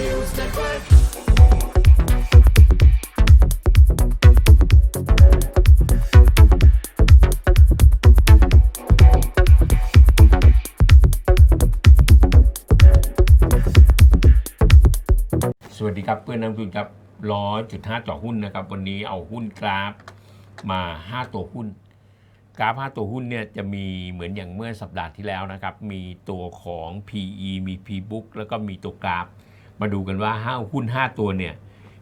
News Network สวัสดีครับเพื่อนนักลงทุนครับร้อยจุดห้าต่อหุ้นนะครับ วันนี้เอาหุ้นกราฟมา 5 ตัวหุ้น กราฟ 5 ตัวหุ้นเนี่ยจะมีเหมือนอย่างเมื่อสัปดาห์ที่แล้วนะครับ มีตัวของ PE มี P-book แล้วก็มีตัวกราฟ มาดูกันว่าห้าหุ้น 5 ตัวเนี่ย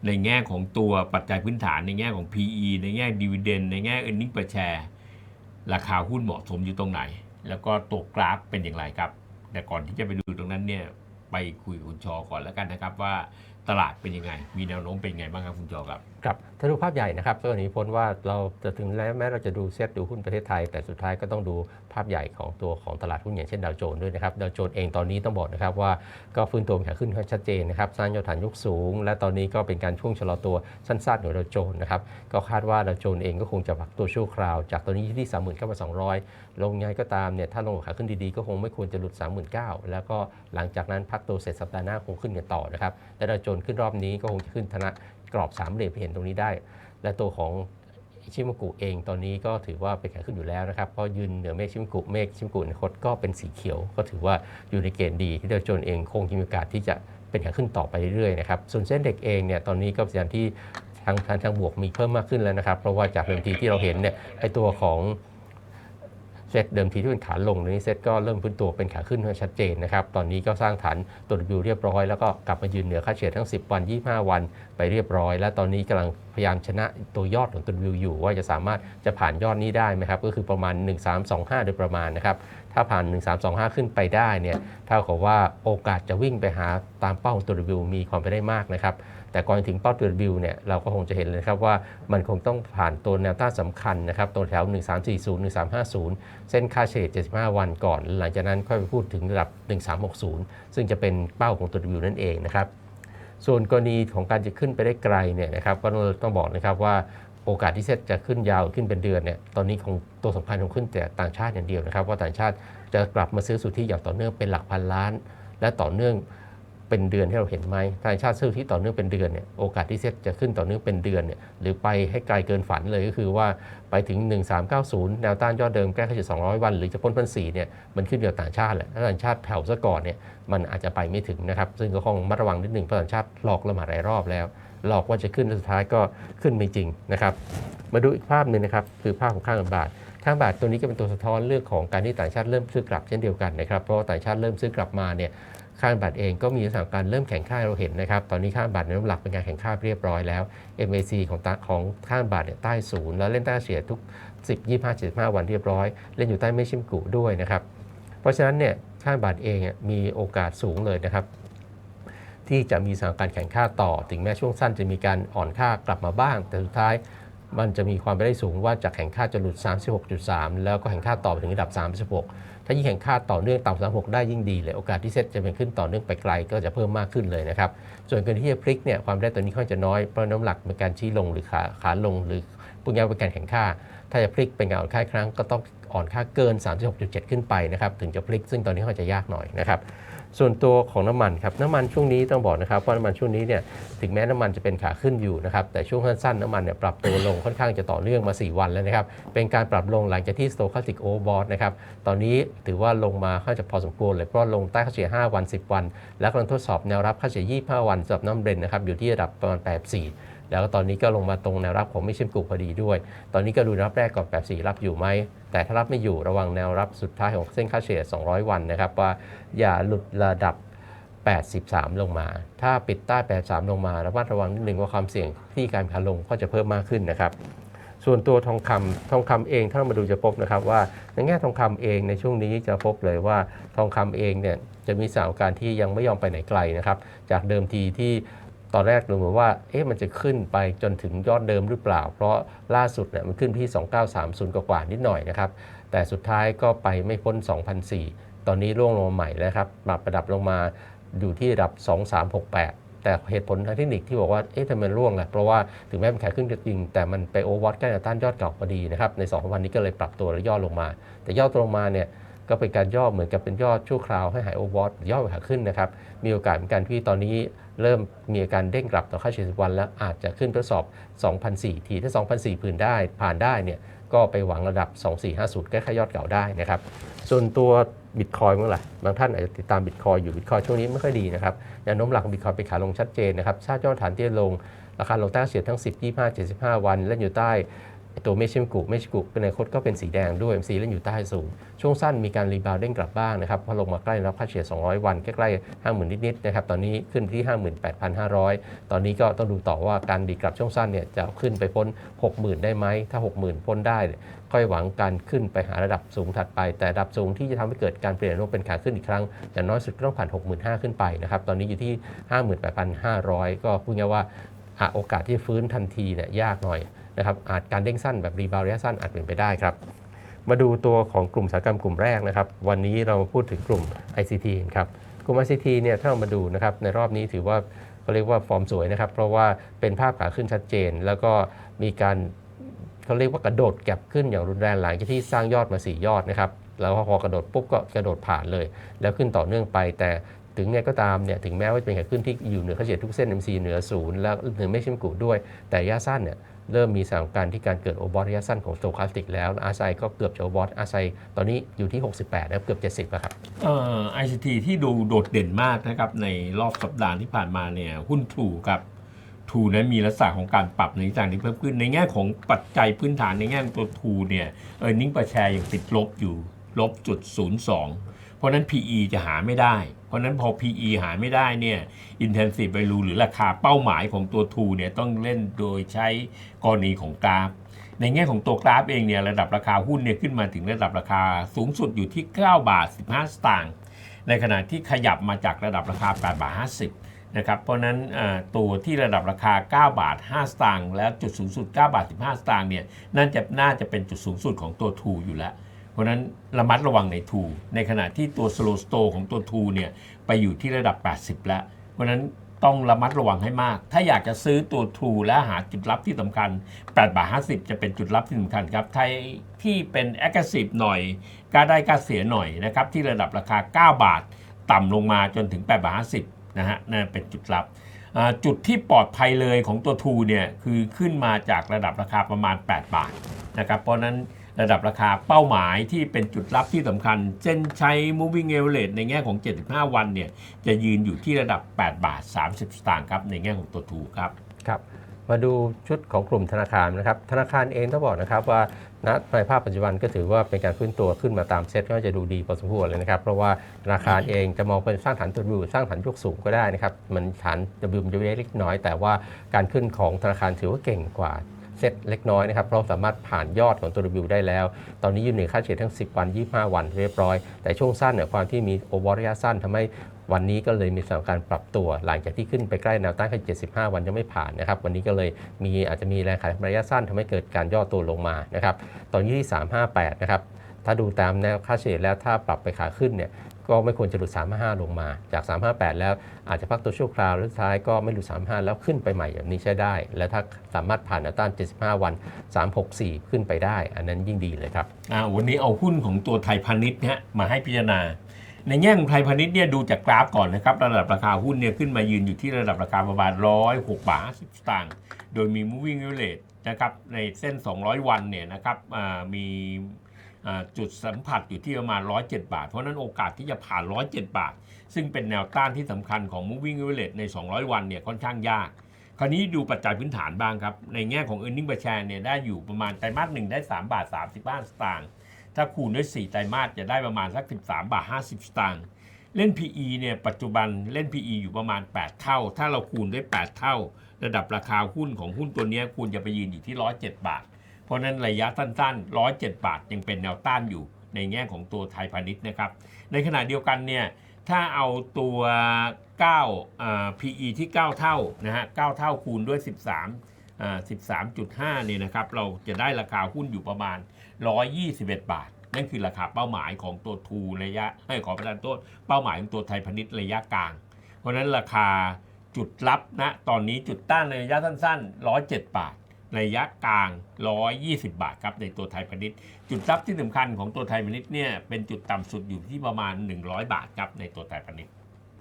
ในแง่ของตัวปัจจัยพื้นฐานในแง่ของ PE ในแง่ Dividend ในแง่ Earning per share ราคาหุ้นเหมาะสมอยู่ตรงไหน แล้วก็ตัวกราฟเป็นอย่างไรครับ แต่ก่อนที่จะไปดูตรงนั้นเนี่ยไปคุยกับคุณชอก่อนแล้วกันนะครับว่าตลาดเป็นยังไง มีแนวโน้มเป็นยังไงบ้างครับคุณชอครับครับถ้าดูภาพใหญ่นะครับก็หนีพ้นว่าเราจะถึงแล้วแม้เราจะดูเซตดูหุ้นประเทศไทย แต่สุดท้ายก็ต้องดูภาพใหญ่ของตัวของตลาดหุ้นอย่างเช่นดาวโจนส์ด้วยนะครับดาวโจนส์เองตอนนี้ต้องบอกนะครับว่าก็ฟื้นตัวขาขึ้นค่อนชัดเจนนะครับสร้างยอดฐานยกสูง และตอนนี้ก็เป็นการช่วงชะลอตัวสั้นๆของดาวโจนส์นะครับก็คาดว่าดาวโจนส์เองก็คงจะพักตัวชั่วคราว จากตอนนี้ที่39,200ลงยังไงก็ตามเนี่ยถ้าลงขาขึ้นดีๆก็คงไม่ควรจะหลุด 39,000 แล้วก็หลังจากนั้นพักตัวเสร็จสัปดาห์หน้าคงขึ้นกันต่อนะครับและดาวโจนส์ขึ้นรอบนี้ก็คงจะขึ้นธนะ กรอบสามเหลี่ยมเห็นตรงนี้ได้ และตัวของชิมกุเองตอนนี้ก็ถือว่าเป็นขาขึ้นอยู่แล้วนะครับเพราะยืนเหนือเมฆชิมกุเมฆชิมกุในคตก็เป็นสีเขียว ก็ถือว่าอยู่ในเกณฑ์ดีที่เดาโจนเองคงมีโอกาสที่จะเป็นขาขึ้นต่อไปเรื่อยๆนะครับส่วนเส้นเด็กเองเนี่ยตอนนี้ก็เป็นอย่างที่ทางทางทางบวกมีเพิ่มมากขึ้นแล้วนะครับ เพราะว่าจากเดิมทีที่เราเห็นเนี่ยไอตัวของ เซตเดิมทีที่เป็นขาลงตอนนี้เซตก็เริ่มพื้นตัวเป็นขาขึ้นชัดเจนนะครับ ตอนนี้ก็สร้างฐานตัว W เรียบร้อยแล้วก็กลับมายืนเหนือค่าเฉลี่ยทั้ง 10 วัน 25 วันไปเรียบร้อย และตอนนี้กำลังพยายามชนะตัวยอดของตัว W อยู่ ว่าจะสามารถจะผ่านยอดนี้ได้ไหมครับก็คือประมาณ 1325 โดยประมาณนะครับถ้าผ่าน 1325 ขึ้นไปได้เนี่ยเท่ากับว่าโอกาสจะวิ่งไปหาตามเป้าของตัว W มีความเป็นได้มากนะครับ แต่ก่อนถึงเป้าตัว W เนี่ยเราก็คงจะเห็นเลยครับว่ามันคงต้องผ่านตัวแนวต้านสำคัญนะครับตัวแถว 1340 1350 เส้นค่าเฉลี่ย75 วันก่อน หลังจากนั้นค่อยไปพูดถึงระดับ 1360 ซึ่งจะเป็นเป้าของตัว W นั่นเองนะครับส่วนกรณีของการจะขึ้นไปได้ไกลเนี่ยนะครับก็ต้องบอกนะครับว่าโอกาสที่เซ็ตจะขึ้นยาวขึ้นเป็นเดือนเนี่ยตอนนี้คงตัวสำคัญคงขึ้นแต่ต่างชาติอย่างเดียวนะครับ ว่าต่างชาติจะกลับมาซื้อสุทธิอย่างต่อเนื่องเป็นหลักพันล้าน และต่อเนื่อง เป็นเดือนที่เราเห็นไหมต่างชาติซื้อที่ต่อเนื่องเป็นเดือนเนี่ยโอกาสที่เซ็ตจะขึ้นต่อเนื่องเป็นเดือนเนี่ยหรือไปให้ไกลเกินฝันเลยก็คือว่าไปถึง 1390 แนวต้านยอดเดิมแก้ค่าเฉลี่ย200 วัน หรือจะพ้นพันสี่เนี่ยมันขึ้นอยู่กับต่างชาติแหละถ้าต่างชาติแผ่วซะก่อนเนี่ยมันอาจจะไปไม่ถึงนะครับซึ่งก็คงมัดระวังนิดหนึ่งเพราะต่างชาติหลอกเรามาหลายรอบแล้ว หลอกว่าจะขึ้นแล้วสุดท้ายก็ขึ้นไม่จริงนะครับมาดูอีกภาพหนึ่งนะครับคือภาพของค่าเงินบาทค่าบาทตัวนี้ก็เป็นตัวสะท้อนเรื่องของการที่ต่างชาติเริ่มซื้อกลับเช่นเดียวกันนะครับเพราะว่าต่างชาติเริ่มซื้อกลับมาเนี่ย ค่าเงินบาทเองก็มีลักษณะการเริ่มแข็งค่าเราเห็นนะครับ ตอนนี้ค่าเงินบาทในน้ำหลักเป็นการแข็งค่าเรียบร้อยแล้ว MAC ของตาของค่าเงินบาทเนี่ยใต้ศูนย์แล้วเล่นใต้เฉลี่ยทุก 10 25 75 วันเรียบร้อย เล่นอยู่ใต้ไม่ชิมกุด้วยนะครับ เพราะฉะนั้นเนี่ยค่าเงินบาทเองมีโอกาสสูงเลยนะครับ ที่จะมีสถานการณ์แข่งค่าต่อ ถึงแม้ช่วงสั้นจะมีการอ่อนค่ากลับมาบ้าง แต่สุดท้าย มันจะมีความเป็นไปได้สูงว่าจากแข่งค่าจะหลุด 36.3 แล้วก็แข่งค่าต่อไปถึงระดับ 36 ถ้ายิ่งแข่งค่าต่อเนื่องต่ำ36 ได้ยิ่งดีเลย โอกาสที่เซ็ตจะเป็นขึ้นต่อเนื่องไปไกลก็จะเพิ่มมากขึ้นเลยนะครับ ส่วนกรณีที่จะพลิกเนี่ยความได้ตัวนี้ค่อนจะน้อยเพราะน้ำหลักเป็นการชี้ลงหรือขาขาลงหรือปุญญาเป็นการแข่งค่า ถ้าจะพลิกเป็นการอ่อนค่าครั้งก็ต้องอ่อนค่าเกิน 36.7 ขึ้นไปนะครับถึงจะพลิกซึ่งตอนนี้ค่อนจะยากหน่อยนะครับ ส่วนตัวของน้ำมันครับน้ำมันช่วงนี้ต้องบอกนะครับว่าน้ำมันช่วงนี้เนี่ยถึงแม้น้ำมันจะเป็นขาขึ้นอยู่นะครับแต่ช่วงสั้นๆน้ำมันเนี่ยปรับตัวลงค่อนข้างจะต่อเนื่องมา 4 วันแล้วนะครับเป็นการปรับลงหลังจากที่ Stochastic Overbought นะครับตอนนี้ถือว่าลงมาค่อนจะพอสมควรเลยเพราะลงใต้ค่าเฉลี่ย5วัน 10 วัน และกำลังทดสอบแนวรับค่าเฉลี่ย25 วันสำหรับน้ำเบรนนะครับอยู่ที่ระดับประมาณ84แล้วก็ตอนนี้ก็ลงมาตรงแนวรับของไม่เชื่อมกุพอดีด้วย ตอนนี้ก็ดูรับแรกก่อน84รับอยู่ไหม แต่ถ้ารับไม่อยู่ระวังแนวรับสุดท้ายของเส้นค่าเฉลี่ย 200 วันนะครับ ว่าอย่าหลุดระดับ 83 ลงมา ถ้าปิดใต้ 83 ลงมาระมัดระวังนิดหนึ่งว่าความเสี่ยงที่การขาลงก็จะเพิ่มมากขึ้นนะครับ ส่วนตัวทองคำทองคำเองถ้ามาดูจะพบนะครับว่าในแง่ทองคำเองในช่วงนี้จะพบเลยว่าทองคำเองเนี่ยจะมีสถานการณ์ที่ยังไม่ยอมไปไหนไกลนะครับ จากเดิมทีที่ ตอนแรกดูเหมือนว่าเอ๊ะมันจะขึ้นไปจนถึงยอดเดิมหรือเปล่า เพราะล่าสุดเนี่ยมันขึ้นที่ 2930 กว่านิดหน่อยนะครับ แต่สุดท้ายก็ไปไม่พ้น 2,004 ตอนนี้ร่วงลงมาใหม่แล้วครับปรับระดับลงมาอยู่ที่ระดับ 2368 แต่เหตุผลทางเทคนิคที่บอกว่า เอ๊ะทำไมมันร่วงล่ะเพราะว่าถึงแม้มันขายขึ้นก็จริง แต่มันไปโอเวอร์วัตใกล้ต้านยอดเก่าพอดีนะครับ ใน2วันนี้ก็เลยปรับตัวและย่อลงมา แต่ย่อตัวลงมาเนี่ย ก็เป็นการย่อเหมือนกับเป็นย่อชั่วคราวให้หายโอเวอร์ย่อขาขึ้นนะครับ มีโอกาสเหมือนกันที่ตอนนี้เริ่มมีอาการเด้งกลับต่อค่าเฉลี่ย10วัน แล้วอาจจะขึ้นทดสอบ 2,004 ที ถ้า 2,004พื้นได้ผ่านได้เนี่ยก็ไปหวังระดับ 2450 แก้ค่ายอดเก่าได้นะครับ ส่วนตัวบิตคอยเมื่อไหร่บางท่านอาจจะติดตามบิตคอยอยู่บิตคอยช่วงนี้ไม่ค่อยดีนะครับแนวโน้มหลักของบิตคอยไปขาลงชัดเจนนะครับชาติยอดฐานที่ลง ราคาลงใต้เฉียดทั้ง 10 25 75 วัน และอยู่ใต้ ตัวเมชิมกุเมชิกุเป็นในคตก็เป็นสีแดงด้วย MC และอยู่ใต้สูง ช่วงสั้นมีการรีบาวเด้งกลับบ้างนะครับพอลงมาใกล้รับค่าเฉลี่ย 200 วันใกล้ๆ50,000นิดๆนะครับตอนนี้ขึ้นที่ 58,500 ตอนนี้ก็ต้องดูต่อว่าการดีกลับช่วงสั้นเนี่ยจะขึ้นไปพ้น 60,000 ได้ไหมถ้า 60,000 พ้นได้เนี่ยค่อยหวังการขึ้นไปหาระดับสูงถัดไป แต่ระดับสูงที่จะทำให้เกิดการเปลี่ยนโน้มเป็นขาขึ้นอีกครั้งอย่างน้อยสุดก็ต้องผ่าน 65,000 ขึ้นไปนะครับตอนนี้อยู่ที่ 58,500 ก็พูดง่ายว่าหาโอกาสที่ฟื้นทันทีเนี่ยยากหน่อย นะครับอาจการเด้งสั้นแบบรีบาวระยะสั้นอาจเป็นไปได้ครับ มาดูตัวของกลุ่มอุตสาหกรรมกลุ่มแรกนะครับ วันนี้เรามาพูดถึงกลุ่ม ICT ครับกลุ่ม ICT เนี่ยถ้าเรามาดูนะครับในรอบนี้ถือว่าเขาเรียกว่าฟอร์มสวยนะครับ เพราะว่าเป็นภาพขาขึ้นชัดเจน แล้วก็มีการเขาเรียกว่ากระโดดแก็บขึ้นอย่างรุนแรงหลังจากที่สร้างยอดมา 4 ยอดนะครับแล้วพอกระโดดปุ๊บก็กระโดดผ่านเลย แล้วขึ้นต่อเนื่องไปแต่ถึงไงก็ตามเนี่ยถึงแม้ว่าจะเป็นขาขึ้นที่อยู่เหนือค่าเฉลี่ยทุกเส้น MC เหนือศูนย์แล้วเหนือไม่ชิมกุด้วย แต่ระยะสั้นเนี่ย เริ่มมีสถานการณ์ที่การเกิดโอบอทระยะสั้นของโซคาสติกแล้วอาไซก็เกือบจะโอบอทอาไซตอนนี้อยู่ที่ 68นะเกือบ 70แล้วครับเอ่อ ICT ที่ดูโดดเด่นมากนะครับ ในรอบสัปดาห์ที่ผ่านมาเนี่ยหุ้นทรูครับทูนั้นมีลักษณะของการปรับในทิศทางที่เพิ่มขึ้นในแง่ของปัจจัยพื้นฐานในแง่ของตัวทูเนี่ยเออร์เน็งประแชร์ยังติดลบอยู่ลบจุดศูนย์สองเพราะฉะนั้น PE จะหาไม่ได้ เพราะนั้นพอ PE หาไม่ได้เนี่ย intensive value หรือราคาเป้าหมายของตัวทูเนี่ยต้องเล่นโดยใช้กรณีของกราฟ ในแง่ของตัวกราฟเองเนี่ยระดับราคาหุ้นเนี่ยขึ้นมาถึงระดับราคาสูงสุดอยู่ที่ 9 บาท 15 สตางค์ในขณะที่ขยับมาจากระดับราคา 8 บาท 50 นะครับ เพราะนั้นตัวที่ระดับราคา 9 บาท 5 สตางค์แล้วจุดสูงสุด 9 บาท 15 สตางค์เนี่ยน่าจะน่าจะเป็นจุดสูงสุดของตัวทูอยู่แล้ว ราะนั้นระมัดระวังในทูในขณะที่ตัว slow store ของตัวทูเนี่ยไปอยู่ที่ระดับ 80 แล้ว เพราะนั้นต้องระมัดระวังให้มาก ถ้าอยากจะซื้อตัว True และหาจุดรับที่สำคัญ8บาท50 จะเป็นจุดรับที่สำคัญครับไทยที่เป็น aggressive หน่อยกล้าได้กล้าเสียหน่อยนะครับที่ระดับราคา 9 บาท ต่ำลงมาจนถึง8บาท50นะฮะนั่นเป็นจุดรับจุดที่ปลอดภัยเลยของตัว True เนี่ยคือขึ้นมาจากระดับราคาประมาณ 8 บาทนะครับเพราะนั้น ระดับราคาเป้าหมายที่เป็นจุดรับที่สำคัญ เช่นใช้ moving average ในแง่ของ 75 วันเนี่ยจะยืนอยู่ที่ระดับ 8 บาท 30 สตางค์ครับในแง่ของตัวทูครับครับมาดูชุดของกลุ่มธนาคารนะครับ ธนาคารเองต้องบอกนะครับว่าณในภาพปัจจุบันก็ถือว่าเป็นการฟื้นตัวขึ้นมาตามเซตก็จะดูดีพอสมควรเลยนะครับ เพราะว่าธนาคารเองจะมองเป็นสร้างฐานตัววิวสร้างฐานยกสูงก็ได้นะครับ มันฐาน W มันจะเล็กน้อย แต่ว่าการขึ้นของธนาคารถือว่าเก่งกว่า เซตเล็กน้อยนะครับเพราะสามารถผ่านยอดของตัว W ได้แล้ว ตอนนี้อยู่เหนือค่าเฉลี่ยทั้ง 10 วัน 25 วันเรียบร้อย แต่ช่วงสั้นเนี่ยความที่มีโอเวอร์ระยะสั้นทำให้วันนี้ก็เลยมีสถานการณ์ปรับตัว หลังจากที่ขึ้นไปใกล้แนวต้านแค่75 วันยังไม่ผ่านนะครับ วันนี้ก็เลยมีอาจจะมีแรงขายระยะสั้นทำให้เกิดการย่อตัวลงมานะครับ ตอนนี้ที่358 นะครับ ถ้าดูตามแนวค่าเฉลี่ยแล้วถ้าปรับไปขาขึ้นเนี่ย ก็ไม่ควรจะหลุด 355 ลงมาจาก 358 แล้วอาจจะพักตัวชั่วคราวแล้วท้ายก็ไม่หลุด 35 แล้วขึ้นไปใหม่แบบนี้ใช้ได้ แล้วถ้าสามารถผ่านแนวต้าน 75 วัน 364 ขึ้นไปได้ อันนั้นยิ่งดีเลยครับอ่าวันนี้เอาหุ้นของตัวไทยพาณิชย์เนี่ยมาให้พิจารณา ในแง่ของไทยพาณิชย์เนี่ยดูจากกราฟก่อนนะครับ ระดับราคาหุ้นเนี่ยขึ้นมายืนอยู่ที่ระดับราคาประมาณ 106 บาท50สตางค์โดยมี moving average นะครับในเส้น 200 วันเนี่ยนะครับอ่ามี จุดสัมผัสอยู่ที่ประมาณ 107 บาท เพราะนั้นโอกาสที่จะผ่าน 107 บาท ซึ่งเป็นแนวต้านที่สำคัญของ moving average ใน 200 วันเนี่ยค่อนข้างยาก คราวนี้ดูปัจจัยพื้นฐานบ้างครับ ในแง่ของ e a r n i n g per share เนี่ยได้อยู่ประมาณไตรมาสหนึ่งได้ 3 บาท 35 สตางค์ถ้าคูณด้วย 4 ไตรมาสจะได้ประมาณสัก 13 บาท 50 สตางค์เล่น PE เนี่ยปัจจุบันเล่น PE อยู่ประมาณ 8 เท่า ถ้าเราคูณด้วย 8 เท่า ระดับราคาหุ้นของหุ้นตัวนี้ควรจะไปยืนอยู่ที่ 107 บาท เพราะนั้นระยะสั้นๆ 107 บาทยังเป็นแนวต้านอยู่ในแง่ของตัวไทยพาณิชย์นะครับ ในขณะเดียวกันเนี่ยถ้าเอาตัว9อ่า PE ที่ 9 เท่านะฮะ 9 เท่าคูณด้วย 13อ่า13.5 เนี่ยนะครับ เราจะได้ราคาหุ้นอยู่ประมาณ 121 บาท นั่นคือราคาเป้าหมายของตัวทูระยะ ให้ขอประทานโทษเป้าหมายของตัวไทยพาณิชย์ระยะกลาง เพราะฉะนั้นราคาจุดรับนะตอนนี้จุดต้านในระยะสั้นๆ 107 บาท ระยะกลาง 120 บาทครับในตัวไทยพาณิชย์ จุดรับที่สำคัญของตัวไทยพาณิชย์เนี่ยเป็นจุดต่ำสุดอยู่ที่ประมาณ 100 บาทครับในตัวไทยพาณิชย์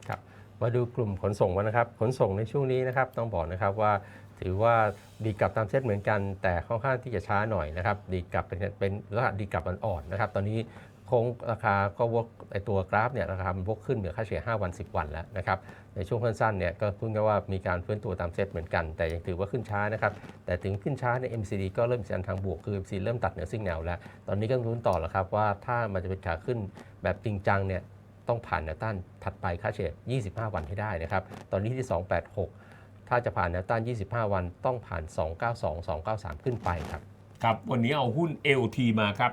ครับมาดูกลุ่มขนส่งกันนะครับ ขนส่งในช่วงนี้นะครับต้องบอกนะครับว่าถือว่าดีกลับตามเส้นเหมือนกัน แต่ค่อนข้างที่จะช้าหน่อยนะครับดีกลับเป็นเป็นลักษณะดีกลับอ่อนนะครับ ตอนนี้คงราคาก็วกไอตัวกราฟเนี่ยราคามันวกขึ้นเหนือค่าเฉลี่ย5วัน 10 วันแล้วนะครับ ในช่วงสั้นๆเนี่ยก็พูดง่ายๆว่ามีการเฟื้นตัวตามเซตเหมือนกัน แต่ยังถือว่าขึ้นช้านะครับ แต่ถึงขึ้นช้าใน MCD ก็เริ่มสัญญาณทางบวกคือ MCD เริ่มตัดเหนือซิงแนวแล้ว ตอนนี้ก็ต้องลุ้นต่อแล้วครับว่าถ้ามันจะเป็นขาขึ้นแบบจริงจังเนี่ยต้องผ่านแนวต้านถัดไปค่าเฉลี่ย25 วันให้ได้นะครับ ตอนนี้ที่ 286 ถ้าจะผ่านแนวต้าน 25 วันต้องผ่าน 292 293 ขึ้นไปครับ ครับ วันนี้เอาหุ้น LT มาครับ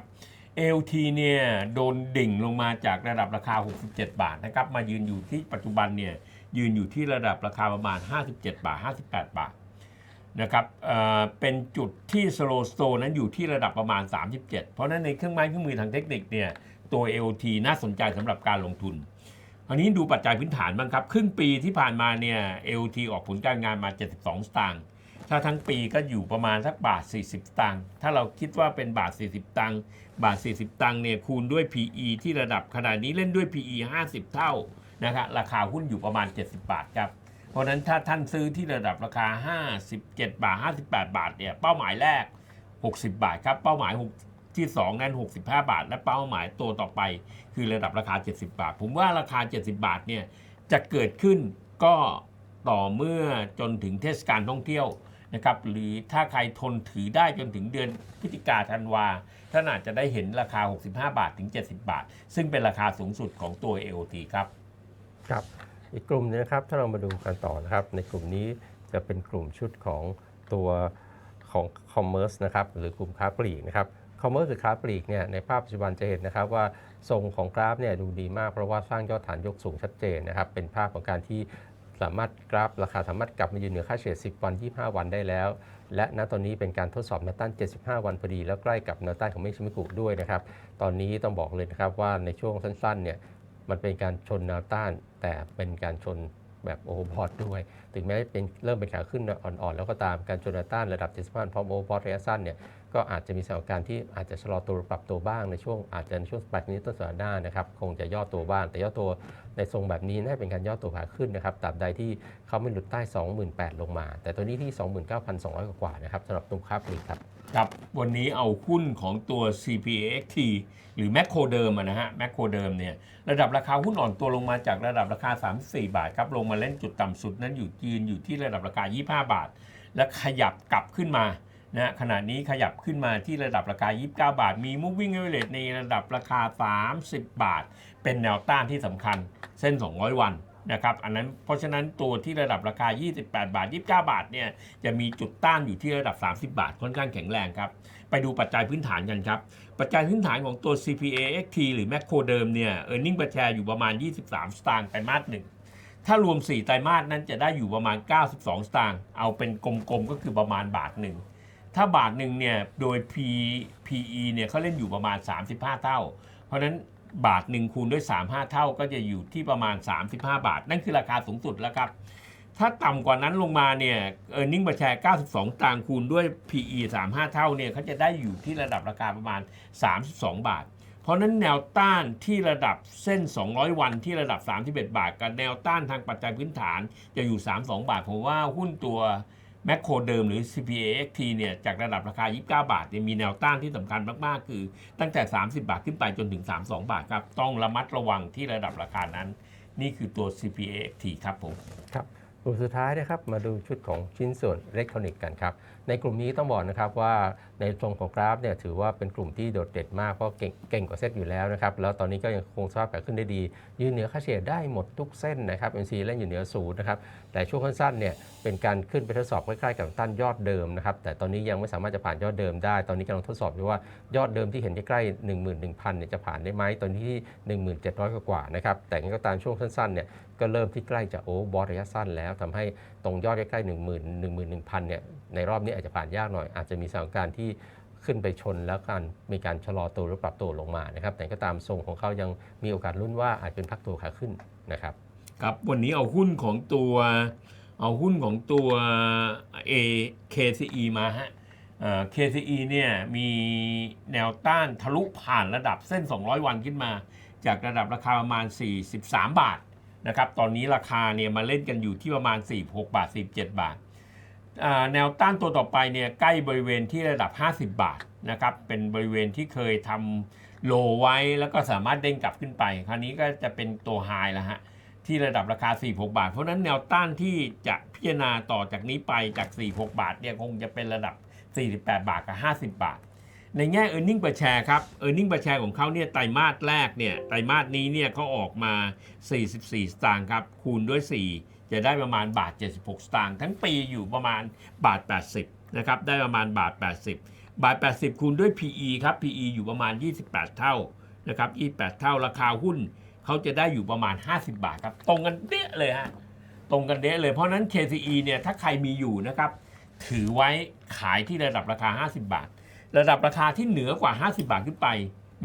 LT เนี่ยโดนดิ่งลงมาจากระดับราคา 67 บาทนะครับ มายืนอยู่ที่ปัจจุบันเนี่ย ยืนอยู่ที่ระดับราคาประมาณ 57 บาท 58 บาทนะครับเเป็นจุดที่ slow store นั้นอยู่ที่ระดับประมาณ 37 เพราะนั้นในเครื่องไม้เครื่องมือทางเทคนิคเนี่ยตัว LT น่าสนใจสำหรับการลงทุนอันนี้ดูปัจจัยพื้นฐานบ้างครับ ครึ่งปีที่ผ่านมาเนี่ย LT ออกผลการงานมา 72 สตางค์ถ้าทั้งปีก็อยู่ประมาณสักบาท 40ตังค์ถ้าเราคิดว่าเป็นบาท 40 ตังค์บาท 40 ตังค์เนี่ยคูณด้วย PE ที่ระดับขนาดนี้เล่นด้วย PE 50 เท่า นะครับราคาหุ้นอยู่ประมาณ 70 บาทครับ เพราะนั้นถ้าท่านซื้อที่ระดับราคา 57 บาท 58 บาทเนี่ยเป้าหมายแรก 60 บาทครับเป้าหมายที่ 2 นั้น 65 บาท และเป้าหมายตัวต่อไป คือระดับราคา 70 บาท ผมว่าราคา 70 บาทเนี่ยจะเกิดขึ้นก็ต่อเมื่อจนถึงเทศกาลท่องเที่ยวนะครับหรือถ้าใครทนถือได้จนถึงเดือนพฤศจิกาธันวาท่านอาจจะได้เห็นราคา 65 บาทถึง 70 บาท ซึ่งเป็นราคาสูงสุดของตัว AOT ครับ ครับอีกกลุ่มนึงนะครับถ้าเรามาดูกันต่อนะครับ ในกลุ่มนี้จะเป็นกลุ่มชุดของตัวของคอมเมอร์สนะครับหรือกลุ่มค้าปลีกนะครับคอมเมอร์สหรือค้าปลีกเนี่ยในภาพปัจจุบันจะเห็นนะครับว่าทรงของกราฟเนี่ยดูดีมากเพราะว่าสร้างยอดฐานยกสูงชัดเจนนะครับ เป็นภาพของการที่สามารถกราฟราคาสามารถกลับมายืนเหนือค่าเฉลี่ย10 วัน 25 วันได้แล้ว และณตอนนี้เป็นการทดสอบแนวต้าน 75 วันพอดี แล้วใกล้กับแนวต้านของเมชิมิกุด้วยนะครับ ตอนนี้ต้องบอกเลยนะครับว่าในช่วงสั้นๆเนี่ย มันเป็นการชนแนวต้าน แต่เป็นการชนแบบโอเวอร์บอทด้วย ถึงแม้เป็นเริ่มเป็นขาขึ้นอ่อนๆ แล้วก็ตามการชนแนวต้านระดับ75พร้อมโอเวอร์บอทระยะสั้นเนี่ยก็อาจจะมีสถานการณ์ที่อาจจะชะลอตัวปรับตัวบ้างในช่วงอาจจะในช่วงปลายนี้ต้นสัปดาห์หน้านะครับคงจะย่อตัวบ้าง แต่ย่อตัวในทรงแบบนี้น่าจะเป็นการย่อตัวขาขึ้นนะครับตราบใดที่เขาไม่หลุดใต้ 28,000 ลงมา แต่ตัวนี้ที่ 29,200 กว่านะครับสำหรับตรงค่าปลีกครับ ครับวันนี้เอาหุ้นของตัว CPXT หรือแมคโครเดิมนะฮะแมคโครเดิมเนี่ยระดับราคาหุ้นอ่อนตัวลงมาจากระดับราคา 34 บาทครับลงมาเล่นจุดต่ำสุดนั้นอยู่ยืนอยู่ที่ระดับราคา 25 บาท และขยับกลับขึ้นมานะขณะนี้ขยับขึ้นมาที่ระดับราคา 29 บาท มี moving average ในระดับราคา 30 บาท เป็นแนวต้านที่สำคัญเส้น 200 วัน นะครับอันนั้นเพราะฉะนั้นตัวที่ระดับราคา 28 บาท 29 บาทเนี่ยจะมีจุดต้านอยู่ที่ระดับ 30 บาทค่อนข้างแข็งแรงครับ ไปดูปัจจัยพื้นฐานกันครับ ปัจจัยพื้นฐานของตัว CPA XT หรือ Macro เดิมเนี่ย e a r n i n g per share อยู่ประมาณ 23 สตางค์ไตรมาสหนึ่งถ้ารวม 4 ไตรมาสนั้นจะได้อยู่ประมาณ 92 สตางค์เอาเป็นกลมๆก็คือประมาณบาทหนึ่งถ้าบาทหนึ่งเนี่ยโดย P PE เนี่ยเขาเล่นอยู่ประมาณ 35 เท่า เพราะฉะนั้น บาทหนึ่งคูณด้วย 35 เท่าก็จะอยู่ที่ประมาณ 35 บาท นั่นคือราคาสูงสุดแล้วครับ ถ้าต่ำกว่านั้นลงมาเนี่ยเออร์เน็งประแชร์ 92ตางคูณด้วย PE 35 เท่าเนี่ยเขาจะได้อยู่ที่ระดับราคาประมาณ 32 บาท เพราะฉะนั้นแนวต้านที่ระดับเส้น 200 วันที่ระดับ 31 บาท กับแนวต้านทางปัจจัยพื้นฐานจะอยู่ 32 บาทผมว่าหุ้นตัว แมคโครเดิมหรือ CPAXT เนี่ยจากระดับราคา 29 บาทเนี่ยมีแนวต้านที่สำคัญมาก ๆ คือตั้งแต่ 30 บาทขึ้นไปจนถึง 32 บาทครับ ต้องระมัดระวังที่ระดับราคานั้น นี่คือตัว CPAXT ครับผม ครับตัวสุดท้ายนะครับ มาดูชุดของชิ้นส่วนอิเล็กทรอนิกส์กันครับ ในกลุ่มนี้ต้องบอกนะครับว่าในตรงของกราฟเนี่ยถือว่าเป็นกลุ่มที่โดดเด่นมากเพราะเก่งเก่งกว่าเซตอยู่แล้วนะครับแล้วตอนนี้ก็ยังคงสภาพแบบขึ้นได้ดี ยืนเหนือค่าเฉลี่ยได้หมดทุกเส้นนะครับ MC เล่นอยู่เหนือศูนย์นะครับแต่ช่วงสั้นๆเนี่ยเป็นการขึ้นไปทดสอบใกล้ๆกับต้านยอดเดิมนะครับแต่ตอนนี้ยังไม่สามารถจะผ่านยอดเดิมได้ ตอนนี้กำลังทดสอบอยู่ว่ายอดเดิมที่เห็นใกล้ๆ11,000เนี่ยจะผ่านได้ไหมตอนนี้ที่ 1700 กว่านะครับแต่งไงก็ตามช่วงสั้นๆเนี่ยก็เริ่มที่ใกล้จะโอเวอร์บอระยะสั้นแล้วทำให้ตรงยอดใกล้ๆ1 0 0 0 0 1 1 0 0 0เนี่ยในรอบนี้อาจจะผ่านยากหน่อย อาจจะมีสถานการณ์ที่ขึ้นไปชนแล้วการมีการชะลอตัวหรือปรับตัวลงมานะครับ แต่ก็ตามทรงของเขายังมีโอกาสลุ้นว่าอาจเป็นพักตัวขาขึ้นนะครับครับวันนี้เอาหุ้นของตัวเอาหุ้นของตัว AKCE มาฮะเอ่อ KCE เนี่ยมีแนวต้านทะลุผ่านระดับเส้น 200 วันขึ้นมา จากระดับราคาประมาณ 43 บาทนะครับ ตอนนี้ราคาเนี่ยมาเล่นกันอยู่ที่ประมาณ 46 บาท 47 บาทอ่า แนวต้านตัวต่อไปเนี่ยใกล้บริเวณที่ระดับ 50 บาทนะครับเป็นบริเวณที่เคยทำโลไว้แล้วก็สามารถเด้งกลับขึ้นไป คราวนี้ก็จะเป็นตัวไฮแล้วฮะที่ระดับราคา 46 บาท เพราะนั้นแนวต้านที่จะพิจารณาต่อจากนี้ไปจาก 46 บาทเนี่ยคงจะเป็นระดับ 48 บาทกับ 50 บาท ในแง่ e a r n i n g per share ครับ e a r n i n g per share ของเขาเนี่ยไตรมาสแรกเนี่ยไตรมาสนี้เนี่ยเขาออกมา 44 สตางค์ครับคูณด้วย 4 จะได้ประมาณบาท 76 สตางค์ทั้งปีอยู่ประมาณบาท 80 นะครับ ได้ประมาณบาท 80 บาท 80 คูณด้วย PE ครับ PE อยู่ประมาณ 28 เท่านะครับ 28 เท่าราคาหุ้นเขาจะได้อยู่ประมาณ 50 บาทครับ ตรงกันเด๊ะเลยฮะตรงกันเด๊ะเลยเพราะฉะนั้น KCE เนี่ยถ้าใครมีอยู่นะครับ ถือไว้ขายที่ระดับราคา 50 บาท ระดับราคาที่เหนือกว่า 50 บาทขึ้นไป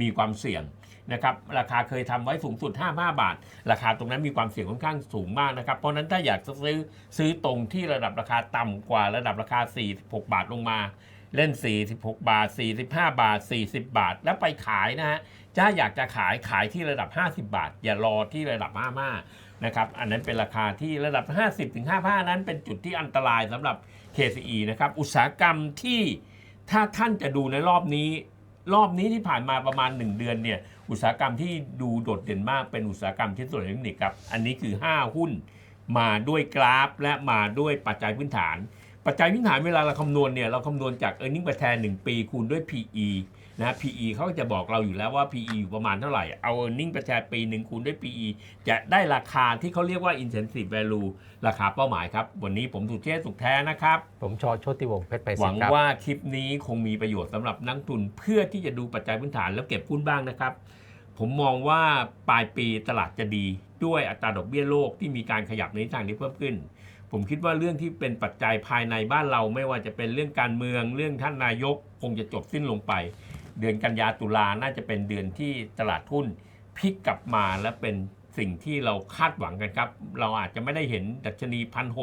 มีความเสี่ยง นะครับราคาเคยทำไว้สูงสุด 55 บาท ราคาตรงนั้นมีความเสี่ยงค่อนข้างสูงมากนะครับ เพราะนั้นถ้าอยากซื้อซื้อตรงที่ระดับราคาต่ำกว่าระดับราคา 46 บาทลงมาเล่น 46 บาท 45 บาท 40 บาท แล้วไปขายนะฮะถ้าอยากจะขายขายที่ระดับ 50 บาท อย่ารอที่ระดับ 55 นะครับ อันนั้นเป็นราคาที่ระดับ 50ถึง55 นั้นเป็นจุดที่อันตรายสำหรับ KCE นะครับ อุตสาหกรรมที่ถ้าท่านจะดูในรอบนี้ รอบนี้ที่ผ่านมาประมาณ 1 เดือนเนี่ยอุตสาหกรรมที่ดูโดดเด่นมากเป็นอุตสาหกรรมชิ้นส่วนอิเล็กทรอนิกส์ครับอันนี้คือ 5 หุ้น มาด้วยกราฟ และมาด้วยปัจจัยพื้นฐาน ปัจจัยพื้นฐานเวลาเราคำนวณเนี่ยเราคำนวณจาก e a r n i n g per share 1ปีคูณด้วย PE นะ PE เขาก็จะบอกเราอยู่แล้วว่า PE อยู่ประมาณเท่าไหร่ เอา e a r n i n g per share ปีหนึ่งคูณด้วย PE จะได้ราคาที่เขาเรียกว่า incentive value ราคาเป้าหมายครับ วันนี้ผมสุเชษฐ์สุขแท้นะครับ ผมชอโชติวงศ์เพชรไปหสิวังงห์ครับ ว่าคลิปนี้คงมีประโยชน์สำหรับนักทุนเพื่อที่จะดูปัจจัยพื้นฐานแล้วเก็บหุ้นบ้างนะครับ ผมมองว่าปลายปีตลาดจะดีด้วยอัตราดอกเบี้ยโลกที่มีการขยับในทิศทางที่เพิ่มขึ้น ผมคิดว่าเรื่องที่เป็นปัจจัยภายในบ้านเราไม่ว่าจะเป็นเรื่องการเมืองเรื่องท่านนายก คงจะจบสิ้นลงไป เดือนกันยาตุลาน่าจะเป็นเดือนที่ตลาดหุ้นพลิกกลับมาและเป็นสิ่งที่เราคาดหวังกันครับ เราอาจจะไม่ได้เห็นดัชนีพันห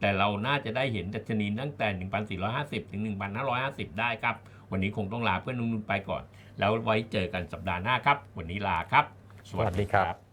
แต่เราน่าจะได้เห็นดัชนีตั้งแต่ 1,450 ถึง 1,550 ได้ครับ วันนี้คงต้องลาเพื่อนนุ่นๆไปก่อน แล้วไว้เจอกันสัปดาห์หน้าครับ วันนี้ลาครับ สวัสดีครับ